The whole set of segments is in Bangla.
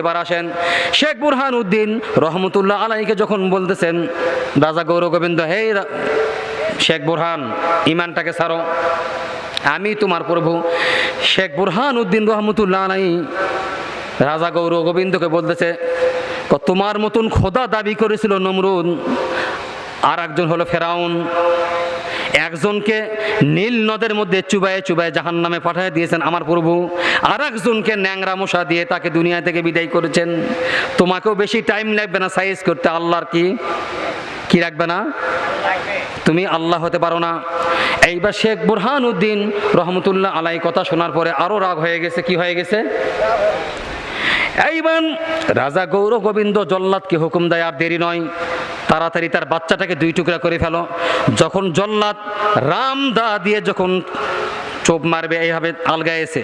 এবার আসেন শেখ বুরহান উদ্দিন রহমতুল্লাহ আলাইকে যখন বলতেছেন, রাজা গৌর গোবিন্দ হে শেখ বুরহান ইমানটাকে ছাড়ো। আমি তোমার প্রভু। শেখ বুরহান উদ্দিন রহমতুল্লাহ আলাই রাজা গৌর গোবিন্দকে বলতেছে তোমার মতন খোদা দাবি করেছিল নমরুদ আর একজন হলো ফেরাউন। একজনকে নীল নদের মধ্যে চুবায়ে চুবায়ে জাহান নামে পাঠিয়ে দিয়েছেন আমার প্রভু। আর একজনকে ন্যাংরা মশা দিয়ে তাকে দুনিয়া থেকে বিদায় করেছেন। তোমাকেও বেশি টাইম লাগবে না সাইজ করতে, আল্লাহর কি? কি রাখবে না? তুমি আল্লাহ হতে পারো না। এইবার শেখ বুরহান উদ্দিন রহমতুল্লাহ আলাই কথা শোনার পরে আরও রাগ হয়ে গেছে, কি হয়ে গেছে? এইবার রাজা গৌর গোবিন্দ জল্লাদকে হুকুম দেয় আর দেরি নয়। তাড়াতাড়ি তার বাচ্চাটাকে দুই টুকরা করে ফেলো। যখন জল্লাদ রাম দা দিয়ে যখন চোপ মারবে, এইভাবে আলগায় এসে,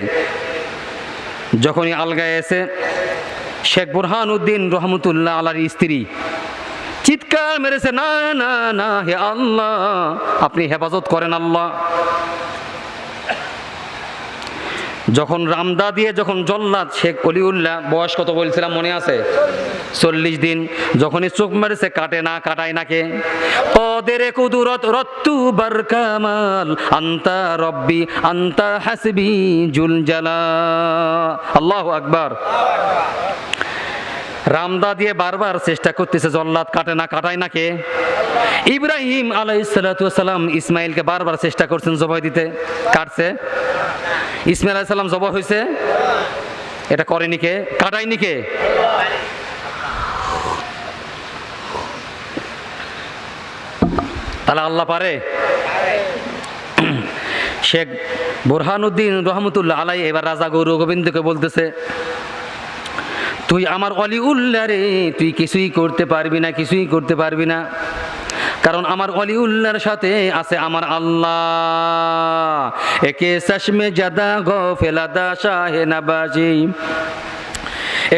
যখনই আলগায় এসে, শেখ বুরহান উদ্দিন রহমতুল্লাহ আলার স্ত্রী চিৎকার মেরেছে, না না না, হে আল্লাহ, আপনি হেফাজত করেন আল্লাহ। যখন রামদা দিয়ে যখন জল্লাদ, শেখ অলিউল্লাহ, বয়স কত বলছিলাম মনে আছে? চল্লিশ দিন। যখনই চোখ মেরেছে, কাটে না, কাটায় নাকে। পদের কুদুরত, রত্তু বরকামাল। আন্তা রব্বি, আন্তা হাসবি জুল জালা আল্লাহ আকবার। রামদা দিয়ে বারবার চেষ্টা করতেছে, জল্লাদ কাটে না, কাটায় না কে ইব্রাহিম আলাইসালাম ইসমাইলকে বারবার চেষ্টা করছেন জবাই দিতে। কাটছে। ইসমাইল আলাইসাল্লাম জবাই হয়েছে এটা করেনি কে? কাটায়নি কে? তাহলে আল্লাহ পারে। শেখ বুরহানুদ্দিন রহমতুল্লাহ আলাই এবার রাজা গৌর গোবিন্দকে বলতেছে, তুই আমার অলি উল্লাহ রে, তুই কিছুই করতে পারবি না, কিছুই করতে পারবি না। কারণ আমার অলি উল্লাহর সাথে আছে আমার আল্লাহ। একে চশমে জাদা গো ফেলাদা শাহে নাবাজি।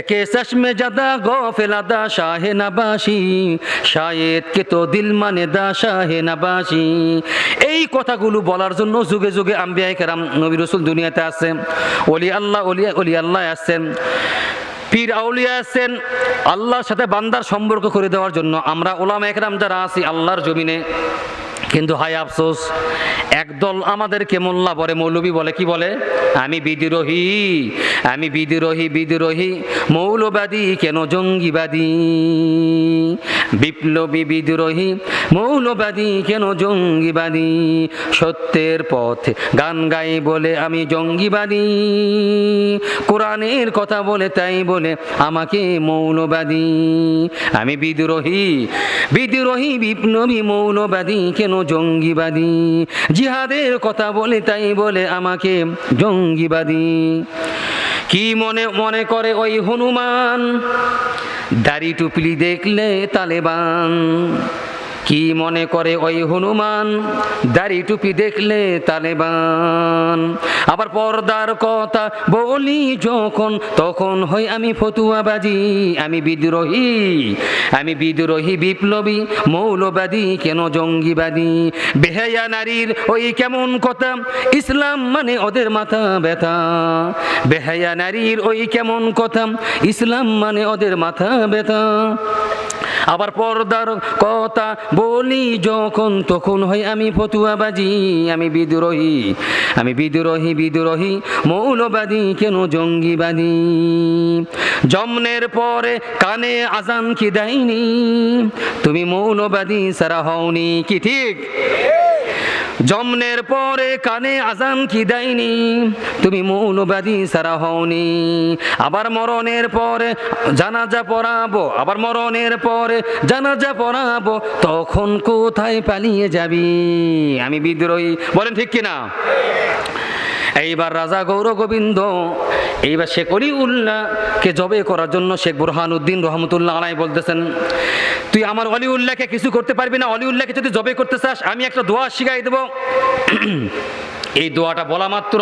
একে চশমে জাদা গো ফেলাদা শাহে নাবাসি। শায়েদ কে তো দিল মানে দা, শাহে নাবাসি। এই কথাগুলো বলার জন্য যুগে যুগে আম্বিয়াই কেরাম নবী রসুল দুনিয়াতে আছে অলি আল্লাহ অলিয়া অলি আল্লাহ আসছেন। পীর আউলিয়া আছেন আল্লাহর সাথে বান্দার সম্পর্ক করে দেওয়ার জন্য আমরা ওলামা একরাম যারা আছি, আল্লাহর জমিনে কিন্তু হায় আফসোস, একদল আমাদেরকে মোল্লা বলে, মৌলবী বলে, কি বলে? আমি বিদ্রোহী আমি বিদ্রোহী বিদ্রোহী, মৌলবাদী, কেন জঙ্গিবাদী? বিপ্লবী, বিদ্রোহী, মৌলবাদী, কেন জঙ্গিবাদী? সত্যের পথে গান গাই বলে আমি জঙ্গিবাদী। কোরআনের কথা বলে তাই বলে আমাকে মৌলবাদী। আমি বিদ্রোহী বিদ্রোহী, বিপ্লবী, মৌলবাদী, কেন জঙ্গিবাদী। জিহাদের কথা বলে তাই বলে আমাকে জঙ্গিবাদী। কি মনে মনে করে ওই হনুমান? দাড়ি টুপলি দেখলে তালেবান। কি মনে করে ওই হনুমান? দাড়ি টুপি দেখলে তালেবান। আবার পর্দার কথা বলি যখন, তখন হই আমি ফতুয়াবাজি, আমি বিদ্রোহী আমি বিদ্রোহী বিপ্লবী, মৌলবাদী, কেন জঙ্গিবাদী? বেহায়া নারীর ওই কেমন কথা? ইসলাম মানে ওদের মাথা ব্যথা। বেহায়া নারীর ওই কেমন কথা? ইসলাম মানে ওদের মাথা ব্যথা। আবার পর্দার কথা বলি, যখন তখন হই আমি ফতুয়াবাজি, আমি বিদ্রোহী আমি বিদ্রোহী বিদ্রোহী, মৌলবাদী, কেন জঙ্গিবাদী? জমনের পরে কানে আজান কি দেয়নি? তুমি মৌলবাদী সারা হওনি কি ঠিক? জমনের পরে কানে আজান কি দেয়নি? তুমি মৌলবাদী সারা হওনি। আবার মরণের পরে জানাজা পড়াবো, আবার মরণের পরে জানাজা পড়াবো, তখন কোথায় পালিয়ে যাবি? আমি বিদ্রোহী। বলেন ঠিক কিনা? এইবার রাজা গৌর গোবিন্দ এইবার শেখ অলি উল্লাহকে জবে করার জন্য শেখ বুরহান উদ্দিন রহমতুল্লাহ আলাই বলতেছেন, তুই আমার অলি উল্লাহকে কিছু করতে পারবি না? অলি উল্লাহকে যদি জবে করতে চাস, আমি একটা দোয়া শিখাই দেবো। এই দোয়াটা বলা মাত্র।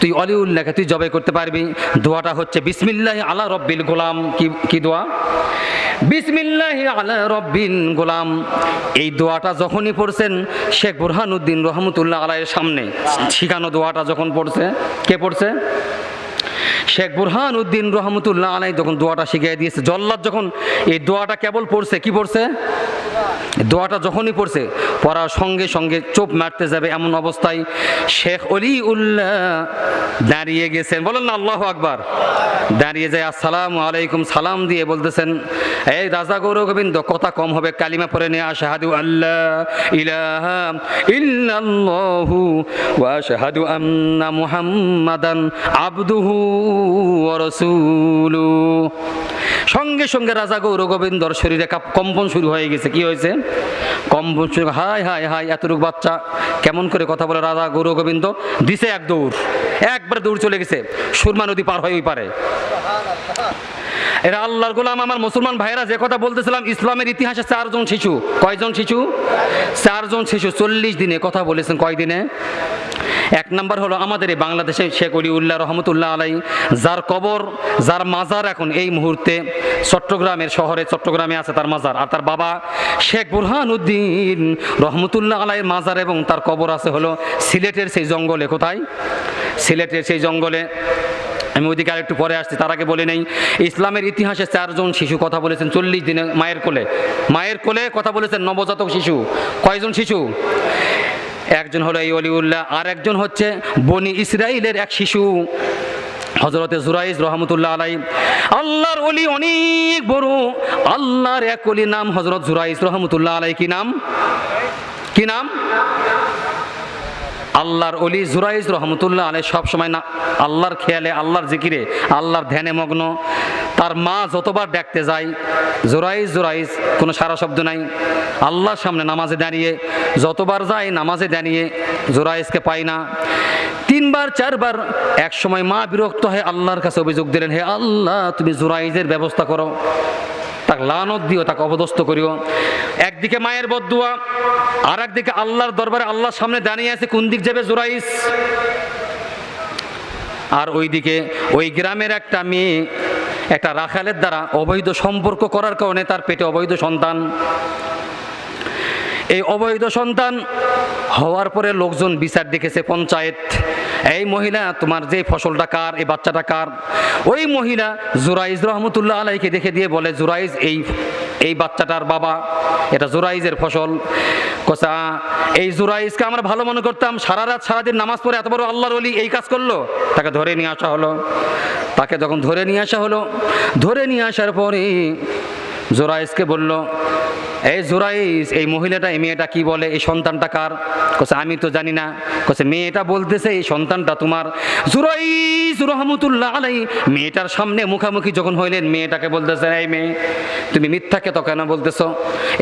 তুই অলিউল্লাহকে তুই জবাই করতে পারবি। দোয়াটা হচ্ছে, বিসমিল্লাহ আলা রব্বিল গোলাম। কি কি দোয়া? বিসমিল্লাহ আলা রব্বিন গোলাম। এই দোয়াটা যখনই পড়ছেন, শেখ বুরহানুদ্দিন রহমতুল্লাহ আলাইয়ের সামনে। শিখানো দোয়াটা যখন পড়ছে, কে পড়ছে? শেখ বুরহান উদ্দিন রহমতুল্লাহ আলাই যখন দোয়াটা শিখিয়ে দিয়েছে, জল্লাদ যখন এই দোয়াটা কেবল পড়ছে, কি পড়ছে? দোয়াটা যখনই পড়ছে, পড়ার সঙ্গে সঙ্গে চোপ মারতে যাবে এমন অবস্থায় শেখ অলি উল্লাহ দাঁড়িয়ে গেছেন। বলেন না, আল্লাহ আকবার। দাঁড়িয়ে যায়, আসসালামু আলাইকুম, সালাম দিয়ে বলতেছেন, এই রাজা গৌর গোবিন্দ, কথা কম হবে, কালিমা পরে নিয়ে আশাহাদু আল্লাহ ইলাহা ইল্লাল্লাহু ওয়া আশহাদু আন্না মুহাম্মাদান আবদুহু ওয়া রাসূলুহু সঙ্গে সঙ্গে রাজা গৌর গোবিন্দর শরীরে কম্পন শুরু হয়ে গেছে। কি হয়েছে? কম্পন শুরু হাই হাই হাই এতটুকু বাচ্চা কেমন করে কথা বলে রাজা গৌর গোবিন্দ? দিছে এক দৌড়। একবার দৌড় চলে গেছে। সুরমা নদী পার হয়ে ওই পারে। এরা আল্লাহর গোলাম, আমার মুসলমান ভাইরা যে কথা বলতেছিলাম, ইসলামের ইতিহাসে চারজন শিশু। কয়জন শিশু? চারজন শিশু, চল্লিশ দিনে কথা বলেছেন কয় দিনে এক নম্বর হলো আমাদের এই বাংলাদেশে শেখ অলিউল্লাহ রহমতুল্লাহ আলাই, যার কবর, যার মাজার এখন এই মুহূর্তে চট্টগ্রামের শহরে, চট্টগ্রামে আছে তার মাজার। আর তার বাবা শেখ বুরহান উদ্দিন রহমতুল্লাহ আলাইয়ের মাজার এবং তার কবর আছে হলো সিলেটের সেই জঙ্গলে। কোথায়? সিলেটের সেই জঙ্গলে। আমি ওইদিকে আর একটু পরে আসছি, তার আগে বলে নেই। ইসলামের ইতিহাসে চারজন শিশু কথা বলেছেন চল্লিশ দিনে মায়ের কোলে। মায়ের কোলে কথা বলেছেন নবজাতক শিশু। কয়জন শিশু? একজন হলো এই অলিউল্লাহ, আর একজন হচ্ছে বনি ইসরাইলের এক শিশু হজরতে জুরাইজ রহমতুল্লাহ আলাই আল্লাহর অলি অনেক বড়। আল্লাহর এক অলি নাম হজরত জুরাইজ রহমতুল্লাহ আলাই কি নাম? কি নাম? আল্লাহর অলি জুরাইজ রহমতুল্লাহ আলে সব সময় না, আল্লাহর খেয়ালে, আল্লাহর জিকিরে, আল্লাহর ধ্যানে মগ্ন। তার মা যতবার ডাকতে যায়, জোরাইজ জোরাইজ, কোনো সারা শব্দ নাই। আল্লাহর সামনে নামাজে দাঁড়িয়ে, যতবার যায় নামাজে দাঁড়িয়ে জোরাইজকে পাই না। তিনবার, চারবার এক সময় মা বিরক্ত হয়ে আল্লাহর কাছে অভিযোগ দিলেন, হে আল্লাহ, তুমি জোরাইজের ব্যবস্থা করো। তাকে লানত দিও, তাকে অপদস্থ করিও। একদিকে মায়ের বদুয়া আর একদিকে আল্লাহর দরবারে আল্লাহর সামনে দাঁড়িয়ে আছে কোন দিক যাবে জোরাইস আর ওইদিকে ওই গ্রামের একটা মেয়ে একটা রাখালের দ্বারা অবৈধ সম্পর্ক করার কারণে তার পেটে অবৈধ সন্তান। এই অবৈধ সন্তান হওয়ার পরে লোকজন বিচার দেখেছে পঞ্চায়েত। এই মহিলা তোমার যে ফসলটা কার, এই বাচ্চাটা কার? ওই মহিলা জুরাইজ রহমতুল্লাহ আলাইকে দেখে দিয়ে বলে, জুরাইজ, এই এই বাচ্চাটার বাবা, এটা জুরাইজের ফসল। কোসা এই জুরাইজকে আমরা ভালো মনে করতাম, সারা রাত সারাদিন নামাজ পড়ে এত বড় আল্লাহর অলি এই কাজ করল। তাকে ধরে নিয়ে আসা হলো। তাকে যখন ধরে নিয়ে আসা হলো, ধরে নিয়ে আসার পরে জোরাইজকে বলল এই জোরাইজ এই মহিলাটা, এই মেয়েটা কি বলে? এই সন্তানটা কার? কোসে আমি তো জানি না। কোসে মেয়েটা বলতেছে, এই সন্তানটা তোমার। জুরাইজ রহমতুল্লাহ আলাই, মেয়েটার সামনে মুখামুখি যখন হইলেন, মেয়েটাকে বলতেছে এই মেয়ে, তুমি মিথ্যাকে তো কেন বলতেছো?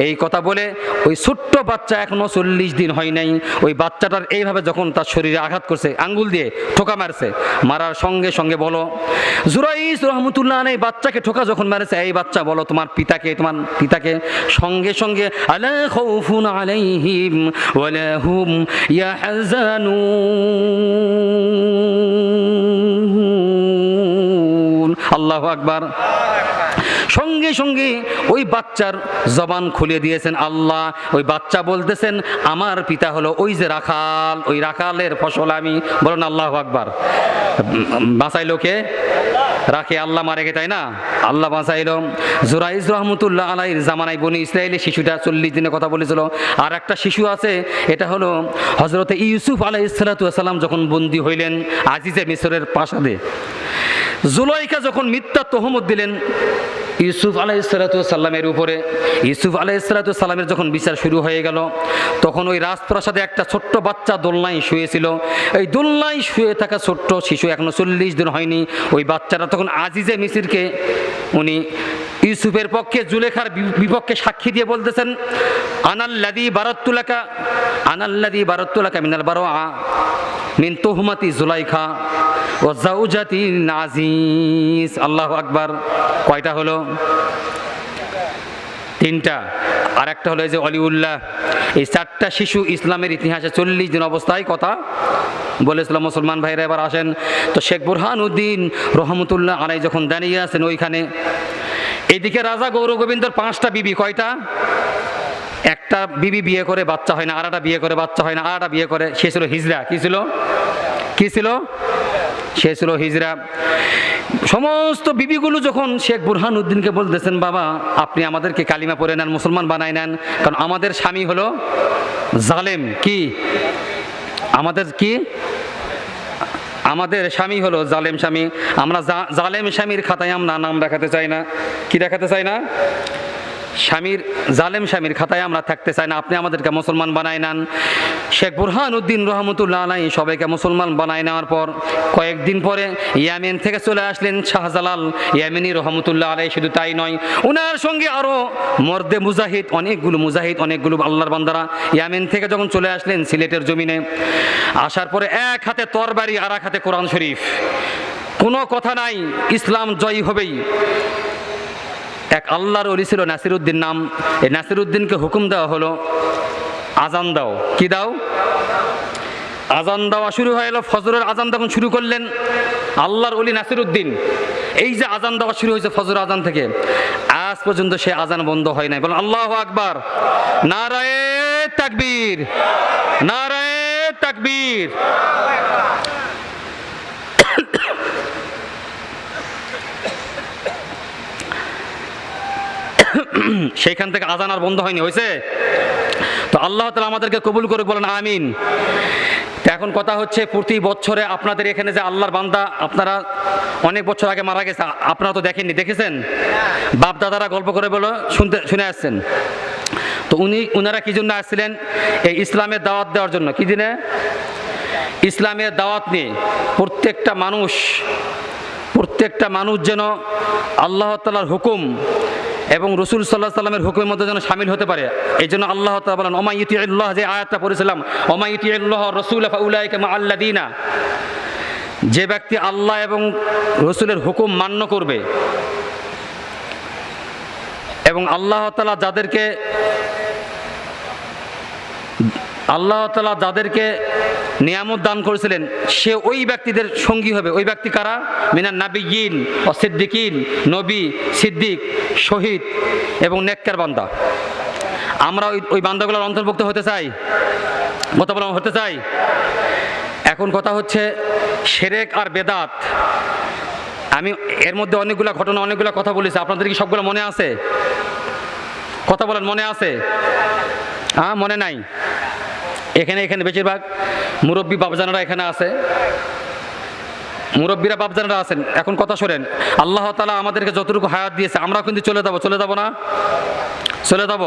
এই কথা বলে ওই ছোট্ট বাচ্চা এখনও চল্লিশ দিন হয় নাই। ওই বাচ্চাটার এইভাবে যখন তার শরীরে আঘাত করছে, আঙ্গুল দিয়ে ঠোকা মারছে, মারার সঙ্গে সঙ্গে বলো জুরাইজ রহমতুল্লাহ আলাই, বাচ্চাকে ঠোকা যখন মারেছে, এই বাচ্চা বলো, তোমার পিতাকে তোমার পিতাকে সঙ্গে সঙ্গে, আলা খাউফুন হুম আল্লাহু আকবার। সঙ্গে সঙ্গে ওই বাচ্চার জবান খুলে দিয়েছেন, আল্লাহ, ওই বাচ্চা বলতেছেন, আমার পিতা হলো ওই যে রাখাল, ওই রাখালের ফসল আমি। বলেন আল্লাহ আকবার। বাঁচাইলো কে? রাখে আল্লাহ মারে গে, তাই না? আল্লাহ বাঁচাইল। জোরাইজ রহমতুল্লাহ আলাইর জামানায় বনি ইসরায়েলি শিশুটা চল্লিশ দিনের কথা বলেছিল। আর একটা শিশু আছে, এটা হলো হজরতে ইউসুফ আলাই সালাম যখন বন্দী হইলেন আজিজে মিশরের প্রাসাদে জুলাইকা যখন মিথ্যা তহমত দিলেন ইউসুফ আলাই সাল্লামের উপরে, ইউসুফ আলাই সাল্লামের যখন বিচার শুরু হয়ে গেল, তখন ওই রাজপ্রাসাদে একটা ছোট্ট বাচ্চা দোলনায় শুয়েছিল। এই দোলনায় শুয়ে থাকা ছোট্ট শিশু এখনও চল্লিশ দিন হয়নি। ওই বাচ্চাটা তখন আজিজে মিসিরকে উনি ইউসুফের পক্ষে জুলেখার বিপক্ষে সাক্ষী দিয়ে বলতেছেন আনাল্লাদি বারত্তুলাকা আনাল্লাদি বারত্তুলাকা মিনাল বারো মিন তুহমাতি জুলাইখা। ও জাউজাতি নাজিস আল্লাহ আকবার। কয়টা হলো? তিনটা। আর একটা হলো যে অলিউল্লাহ। এই চারটা শিশু ইসলামের ইতিহাসে চল্লিশ দিন অবস্থায় কথা বলেছিল। মুসলমান ভাইরা এবার আসেন। তো শেখ বুরহান উদ্দিন রহমতুল্লাহ আলাই যখন দাঁড়িয়ে আছেন ওইখানে, এদিকে রাজা গৌর গোবিন্দর পাঁচটা বিবি কয়টা? একটা বিবি বিয়ে করে বাচ্চা হয় না, আর একটা বিয়ে করে বাচ্চা হয় না, আর একটা বিয়ে করে, সে ছিল হিজরা। কি ছিল? কি ছিল? সে ছিল হিজরা। সমস্ত বিবিগুলো যখন শেখ বুরহান উদ্দিনকে বলতেছেন, বাবা, আপনি আমাদেরকে কালিমা পরে নেন, মুসলমান বানাই নেন। কারণ আমাদের স্বামী হলো জালেম। কি? আমাদের কি? আমাদের স্বামী হলো জালেম স্বামী। আমরা জালেম স্বামীর খাতায় আমরা নাম দেখাতে চাই না। কি দেখাতে চাই না? স্বামীর, জালেম স্বামীর খাতায় আমরা থাকতে চাই না। আপনি আমাদেরকে মুসলমান বানায় নেন। শেখ বুরহান উদ্দিন রহমতুল্লাহ আলাই সবাইকে মুসলমান বানায় নেওয়ার পর কয়েকদিন পরে ইয়ামেন থেকে চলে আসলেন শাহজালাল। ইয়ামিনী রহমতুল্লাহ আলাই শুধু তাই নয় ওনার সঙ্গে আরও মর্দে মুজাহিদ, অনেকগুলো মুজাহিদ, অনেকগুলো আল্লাহর বান্দারা ইয়ামেন থেকে যখন চলে আসলেন সিলেটের জমিনে, আসার পরে এক হাতে তরবারি, আর এক হাতে কোরআন শরীফ। কোনো কথা নাই, ইসলাম জয়ী হবেই। এক আল্লাহর অলি ছিল নাসিরুদ্দিন নাম। এই নাসিরুদ্দিনকে হুকুম দেওয়া হলো, আজান দাও। কি দাও? আজান দেওয়া শুরু হয়ে গেল, ফজরের আজান তখন শুরু করলেন, আল্লাহর অলি নাসিরুদ্দিন, এই যে আজান দেওয়া শুরু হয়েছে ফজর আজান থেকে, আজ পর্যন্ত সে আজান বন্ধ হয় নাই। বলেন, আল্লাহ আকবার। নারায়ে তাকবীর। নারায়ে তাকবীর। সেইখান থেকে আজান আর বন্ধ হয়নি, হয়েছে? তো আল্লাহ তালা আমাদেরকে কবুল করে বলেন আমিন। এখন কথা হচ্ছে, প্রতি বছরে আপনাদের এখানে যে আল্লাহর বান্দা, আপনারা অনেক বছর আগে মারা গেছে, আপনারা তো দেখেননি, দেখেছেন? বাপ দাদারা গল্প করে বলো, শুনতে, শুনে আসছেন। তো উনি, উনারা কি জন্য আসছিলেন? এই ইসলামের দাওয়াত দেওয়ার জন্য। কি দিনে? ইসলামের দাওয়াত নিয়ে। প্রত্যেকটা মানুষ প্রত্যেকটা মানুষ যেন আল্লাহ তালার হুকুম এবং রসুল সাল্লাহ সাল্লামের হুকুমের মধ্যে যেন সামিল হতে পারে। এই জন্য আল্লাহ তালা বলেন ওমা ইতি আল্লাহ যে আয়াতটা পড়েছিলাম ওমা ইতি আল্লাহ রসুল আল্লা দিনা যে ব্যক্তি আল্লাহ এবং রসুলের হুকুম মান্য করবে এবং আল্লাহ তালা যাদেরকে, আল্লাহ তালা যাদেরকে নিয়ামত দান করেছিলেন, সে ওই ব্যক্তিদের সঙ্গী হবে। ওই ব্যক্তি কারা? মিনার নাবিগিন ও সিদ্দিকিন নবী, সিদ্দিক, শহীদ এবং নেককার বান্দা। আমরা ওই ওই বান্দাগুলোর অন্তর্ভুক্ত হতে চাই কথা বলা হতে চাই। এখন কথা হচ্ছে, সেরেক আর বেদাত। আমি এর মধ্যে অনেকগুলো ঘটনা, অনেকগুলো কথা বলেছি। আপনাদের কি সবগুলো মনে আছে? কথা বলেন মনে আছে? হ্যাঁ মনে নাই। এখানে এখানে বেশিরভাগ মুরব্বী বাবজানারা এখানে আছে। মুরব্বীরা বাবজানারা আছেন। এখন কথা শোনেন, আল্লাহ তালা আমাদেরকে যতটুকু হায়াত দিয়েছে আমরাও কিন্তু চলে যাব চলে যাব না? চলে যাব?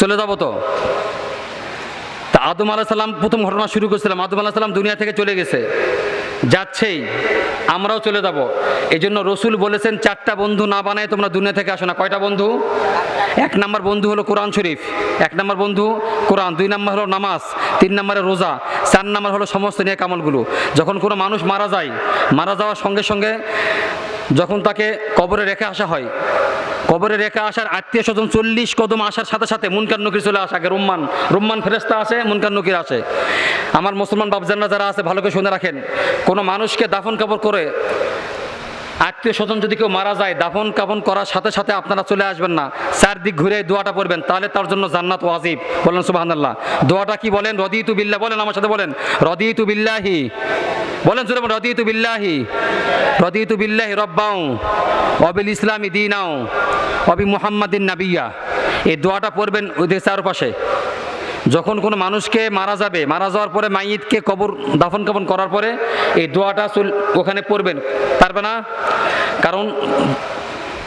চলে যাব তো? তা আদম আলাহ সাল্লাম প্রথম ঘটনা শুরু করেছিলাম। আদম আলাহ সাল্লাম দুনিয়া থেকে চলে গেছে। যাচ্ছেই। আমরাও চলে যাব। এই জন্য রসুল বলেছেন, চারটা বন্ধু না বানায় তোমরা দুনিয়া থেকে আসো না। কয়টা বন্ধু? এক নম্বর বন্ধু হলো কোরআন শরীফ, এক নম্বর বন্ধু কোরআন, দুই নম্বর হলো নামাজ, তিন নম্বরে রোজা, চার নম্বর হলো সমস্ত নিয়ে কামলগুলো যখন কোনো মানুষ মারা যায়, মারা যাওয়ার সঙ্গে সঙ্গে যখন তাকে কবরে রেখে আসা হয় কবরে রেখে আসার আত্মীয় স্বজন চল্লিশ কদম আসার সাথে সাথে মুনকার নকির চলে আসে। আগে রুম্মান রুম্মান ফেরেস্তা আসে, মুনকার নকির আসে। আমার মুসলমান বাবজানরা যারা আছে, ভালো করে শুনে রাখেন, কোনো মানুষকে দাফন কাপড় করে আত্মীয় স্বজন যদি কেউ মারা যায়, দাফন কাফন করার সাথে সাথে আপনারা চলে আসবেন না। চারদিক ঘুরে দোয়াটা পড়বেন, তাহলে তার জন্য জান্নাত ওয়াজিব। বলেন সুবহানাল্লাহ। দোয়াটা কি বলেন? রদিতু বিল্লাহ বলেন, আমার সাথে বলেন। রদিতু বিল্লাহি। বলেন সুরে রদিতু বিল্লাহি রদিতু বিল্লাহি রব্বাউ, অবিল ইসলামী দিনাও, অবি মুহাম্মাদিন নাবিয়া। এই দোয়াটা পড়বেন ওই চারপাশে। যখন কোনো মানুষকে মারা যাবে, মারা যাওয়ার পরে মাইয়িতকে কবর দাফন কাপন করার পরে এই দোয়াটা ওখানে পড়বেন। পারবে না? কারণ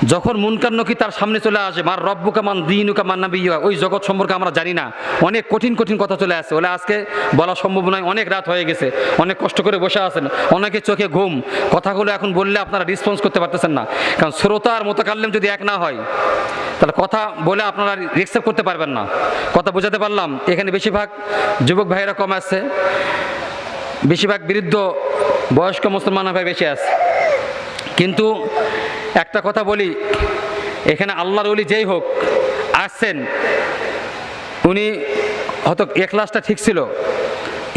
যখন মুনকার নকি তার সামনে চলে আসে, মার রব্বুকা মান দিনুকা মান নাবিয়্যা ওই জগৎ সম্পর্কে আমরা জানি না। অনেক কঠিন কঠিন কথা চলে আসে। ওলে আজকে বলা সম্ভব নয়, অনেক রাত হয়ে গেছে, অনেক কষ্ট করে বসে আছেন অনেকে চোখে ঘুম। কথাগুলো এখন বললে আপনারা রেসপন্স করতে পারতেছেন না। কারণ শ্রোতা আর মোতাকাল্লিম যদি এক না হয়, তাহলে কথা বলে আপনারা রিক্সেপ্ট করতে পারবেন না। কথা বোঝাতে পারলাম, এখানে বেশিরভাগ যুবক ভাইয়েরা কম আছে, বেশিরভাগ বৃদ্ধ বয়স্ক মুসলমান ভাই বেশি আছে। কিন্তু একটা কথা বলি, এখানে আল্লাহর অলি যেই হোক, আসছেন, উনি হয়তো এখলাসটা ঠিক ছিল,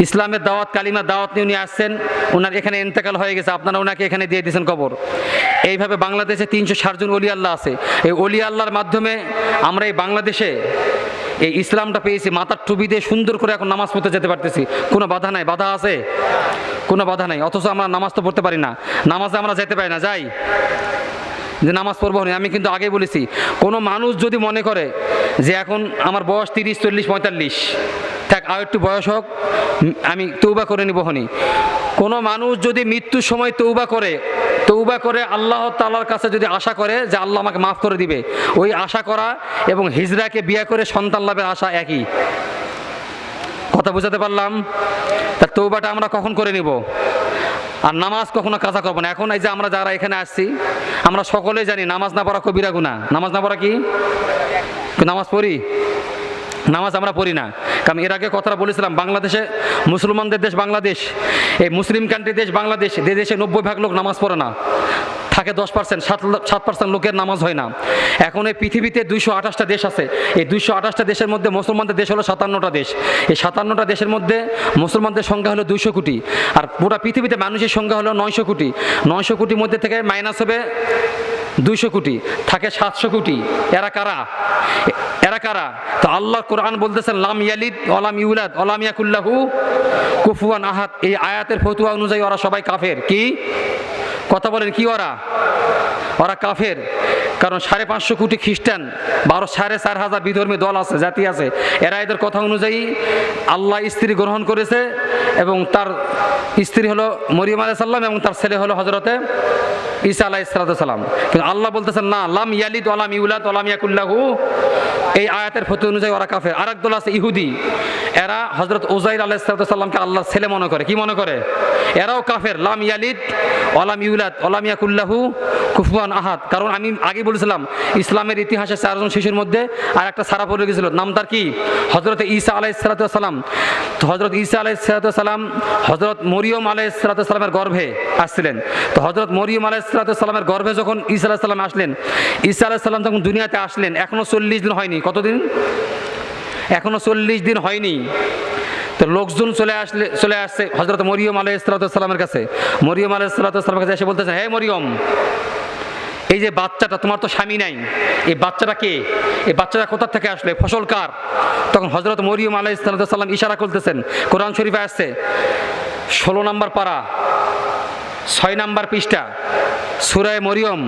ইসলামের দাওয়াত, কালিমার দাওয়াত নিয়ে উনি আসছেন ওনার এখানে ইন্তেকাল হয়ে গেছে, আপনারা ওনাকে এখানে দিয়ে দিয়েছেন কবর। এইভাবে বাংলাদেশে তিনশো ষাটজন অলি আল্লাহ আছে। এই অলি আল্লাহর মাধ্যমে আমরা এই বাংলাদেশে এই ইসলামটা পেয়েছি, মাথার টুপি দিয়ে সুন্দর করে এখন নামাজ পড়তে যেতে পারতেছি। কোনো বাধা নাই, বাধা আছে? কোনো বাধা নাই, অথচ আমরা নামাজ তো পড়তে পারি না। নামাজে আমরা যেতে পারি না, যাই। যে নামাজ পড়ব না আমি কিন্তু আগেই বলেছি, কোনো মানুষ যদি মনে করে যে এখন আমার বয়স তিরিশ, চল্লিশ, পঁয়তাল্লিশ, থাক, আর একটু বয়স হোক আমি তৌবা করে নিব হনি। কোনো মানুষ যদি মৃত্যুর সময় তৌবা করে তৌবা করে আল্লাহ তালার কাছে যদি আশা করে যে আল্লাহ আমাকে মাফ করে দিবে, ওই আশা করা এবং হিজরাকে বিয়ে করে সন্তান লাভের আশা একই। কথা বুঝাতে পারলাম? তা তৌবাটা আমরা কখন করে নিব? আর নামাজ কখনো কাজা করব না। এখন এই যে আমরা যারা এখানে আসছি, আমরা সকলেই জানি নামাজ না পড়া কবিরা গুণা নামাজ না পড়া কি? নামাজ পড়ি? নামাজ আমরা পড়ি না। কারণ এর আগে কথাটা বলেছিলাম, বাংলাদেশে মুসলমানদের দেশ বাংলাদেশ, এই মুসলিম কান্ট্রি দেশ বাংলাদেশ দেশে নব্বই ভাগ লোক নামাজ পড়ে না। থাকে দশ পার্সেন্ট সাত সাত পার্সেন্ট লোকের নামাজ হয় না। এখন এই পৃথিবীতে দুইশো আঠাশটা দেশ আছে। এই দুইশো আঠাশটা দেশের মধ্যে মুসলমানদের দেশ হলো সাতান্নটা দেশ। এই সাতান্নটা দেশের মধ্যে মুসলমানদের সংখ্যা হলো দুইশো কোটি। আর পুরো পৃথিবীতে মানুষের সংখ্যা হলো নয়শো কোটি। নয়শো কোটির মধ্যে থেকে মাইনাস হবে দুইশো কোটি। থাকে সাতশো কোটি। এরা কারা? এরা কারা? তো আল্লাহ কোরআন বলতেছেন, লাম ইয়ালিদ অলাম ইউলাদ অলাম ইয়াকুল্লাহু কুফুয়ান আহাদ। এই আয়াতের ফতুয়া অনুযায়ী ওরা সবাই কাফের। কি? কথা বলেন কি ওরা? ওরা কাফের। কারণ সাড়ে পাঁচশো কোটি খ্রিস্টান, বারো সাড়ে চার হাজার বিধর্মী দল আছে, জাতি আছে। এরা এদের কথা অনুযায়ী আল্লাহ স্ত্রী গ্রহণ করেছে এবং তার স্ত্রী হলো মরিয়ম আলাহ সাল্লাম এবং তার ছেলে হলো হজরতে ঈসা আলাহ সালাম। কিন্তু আল্লাহ বলতেছেন, না, লাম ইয়ালিদ ওলাম ইউলাদ ওলাম ইয়াকুল্লাহু এই আয়াতের ফতি অনুযায়ী ওরা কাফের। আর দল আছে ইহুদি। এরা হজরত ওজাইর আলাহ সাল্লামকে আল্লাহ ছেলে মনে করে। কি মনে করে? এরাও কাফের। লাম ইয়ালিদ ওলাম ইউলাদ ওলাম ইয়াকুল্লাহু কুফুয়ান আহাদ। কারণ আমি আগে বলেছিলাম, ইসলামের ইতিহাসে চারজন শিশুর মধ্যে আর একটা সারা পড়ে গেছিল। নাম তার কি? হজরত ঈসা সালাম। তো হজরত ঈসা আলাহ সালাম হজরত মরিয়ম আলাহ সালামের গর্ভে আসছিলেন। তো হজরত মরিয়ম আলাহ সালামের গর্ভে যখন ঈসা আলাহ সাল্লাম আসলেন, ঈসা আলাহ সাল্লাম যখন দুনিয়াতে আসলেন এখনও চল্লিশ দিন হয়নি। কতদিন? এখনও চল্লিশ দিন হয়নি। তো লোকজন চলে আসলে, চলে আসছে হজরত মরিয়ম আলাহ সালামের কাছে। মরিয়ম আলাহ সালামের কাছে এসে বলতেছে, হে মরিয়ম, এই যে বাচ্চাটা, তোমার তো স্বামী নাই। এই বাচ্চাটা কে? এই বাচ্চাটা কোথা থেকে আসলে? ফসল কার? তখন হজরত মরিয়ম আলাহ সাল্লাম ইশারা করতেছেন, কোরআন শরীফে আসছে, ষোলো নম্বর পাড়া ছয় নাম্বার পৃষ্ঠা, সুরায় মরিয়ম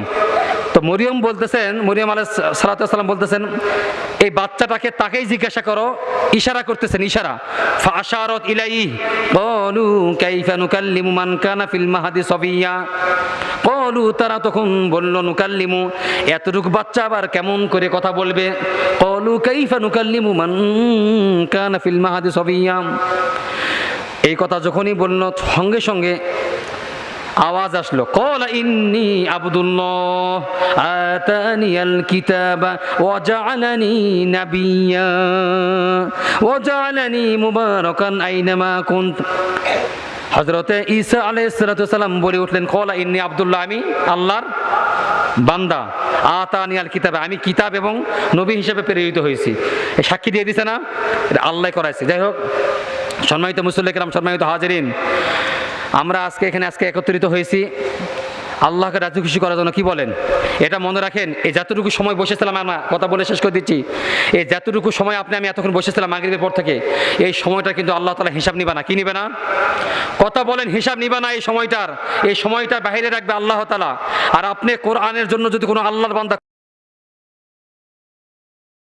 মরিয়ম বলতেছেন, মরিয়ম আলাহ সালাতাম বলতেছেন, এই বাচ্চাটাকে তাকেই জিজ্ঞাসা করো, ইশারা করতেছেন, ইশারা। ফাশারত ইলাই কলু কাইফা নুকাল্লিমু মান কানা ফিল মাহাদি সবিয়া। কলু, তারা তখন বলল, নুকাল্লিমু। এতটুকু বাচ্চা আবার কেমন করে কথা বলবে? কলু কাইফা নুকাল্লিমু মান কানা ফিল মাহাদি সবিয়া। এই কথা যখনই বলল, সঙ্গে সঙ্গে আওয়াজ আসলো। কল ইন্নি আবদুল্লাহ, আতানিয়াল কিতাবা, ওয়াজআলানি নাবিয়্যা ওয়াজআলানি মুবারাকান আইনামা কুনত। হযরতে ঈসা আলাইহিস সালাতু সালাম বলে উঠলেন কলা ইন্নি আব্দুল্লাহ, আমি আল্লাহর বান্দা। আতানি আল কিতাবে, আমি কিতাব এবং নবী হিসেবে প্রেরিত হয়েছি। সাক্ষী দিয়ে দিছে না? এটা আল্লাহ করাইছে। যাই হোক, সম্মানিত মুসল্লিকরাম সম্মানিত হাজিরিন আমরা আজকে এখানে আজকে একত্রিত হয়েছি। আল্লাহকে রাজি খুশি করার জন্য কি বলেন? এটা মনে রাখেন এই যতটুকু সময় বসেছিলাম আমরা কথা বলে শেষ করে দিচ্ছি। এই যতটুকু সময় আপনি, আমি এতক্ষণ বসেছিলাম মাগরিবের পর থেকে, এই সময়টা কিন্তু আল্লাহ তালা হিসাব নিবে না। কি নিবে না? কথা বলেন, হিসাব নিবে না এই সময়টার। এই সময়টা বাইরে রাখবে আল্লাহ তালা আর আপনি কোরআনের জন্য যদি কোনো আল্লাহর বান্দা